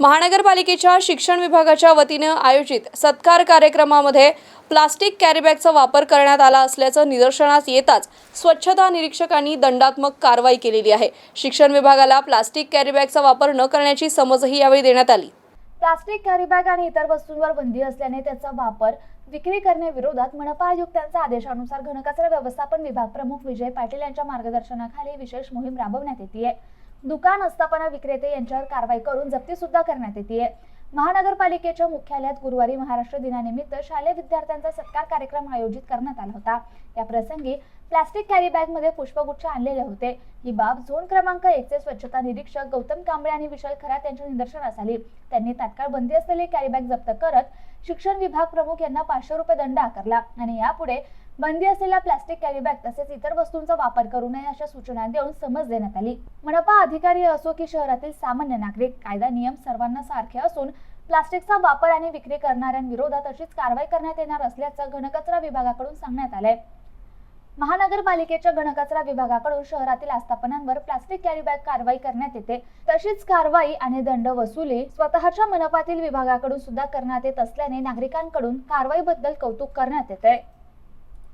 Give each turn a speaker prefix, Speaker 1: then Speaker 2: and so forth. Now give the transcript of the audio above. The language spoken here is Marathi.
Speaker 1: महानगरपालिकेच्या शिक्षण विभागाच्या वतीनं आयोजित सत्कार कार्यक्रमामध्ये प्लास्टिक कॅरीबॅगचा वापर करण्यात आला असल्याचं निदर्शनास येताच स्वच्छता निरीक्षकांनी दंडात्मक कारवाई केलेली आहे. शिक्षण विभागाला प्लास्टिक कॅरीबॅगचा वापर न करण्याची समजही यावेळी देण्यात आली.
Speaker 2: प्लास्टिक कॅरीबॅग आणि इतर वस्तूंवर बंदी असल्याने त्याचा वापर विक्री करण्याविरोधात मनपा आयुक्तांच्या आदेशानुसार घनकचरा व्यवस्थापन विभाग प्रमुख विजय पाटील यांच्या मार्गदर्शनाखाली विशेष मोहीम राबवण्यात येते. दुकान आस्थापना विक्रेते यांच्यावर कारवाई करून जप्ती सुद्धा करण्यात येते महानगरपालिकेच्या मुख्यालयात गुरुवारी महाराष्ट्र दिनानिमित्त शालेय विद्यार्थ्यांचा सत्कार कार्यक्रम आयोजित करण्यात आला होता. या प्रसंगी प्लास्टिक कॅरी बॅगमध्ये पुष्पगुच्छ आणलेले होते. ही बाब झोन क्रमांक एकचे स्वच्छता निरीक्षक गौतम कांबळे आणि विशाल खरात यांच्या निदर्शनास आली. त्यांनी तात्काळ बंदी असलेले कॅरी बॅग जप्त करत शिक्षण विभाग प्रमुख यांना पाचशे रुपये दंड आकारला आणि यापुढे बंदी असलेल्या प्लास्टिक कॅरीबॅग तसेच इतर वस्तूंचा वापर करू नये अशा सूचना देऊन समज देण्यात आली. मनपा अधिकारी असो की शहरातील सामान्य नागरिक कायदा नियम सर्वांना सारखे असून प्लास्टिकचा वापर आणि विक्री करणाऱ्यांविरोधात अशीच कारवाई करण्यात येणार असल्याचं घनकचरा विभागाकडून सांगण्यात आलंय. महानगरपालिकेच्या घनकचरा विभागाकडून शहरातील आस्थापनांवर प्लास्टिक कॅरीबॅग कारवाई करण्यात येते. तशीच कारवाई आणि दंड वसुली स्वतःच्या मनपातील विभागाकडून सुद्धा करण्यात येत असल्याने नागरिकांकडून कारवाईबद्दल कौतुक करण्यात येते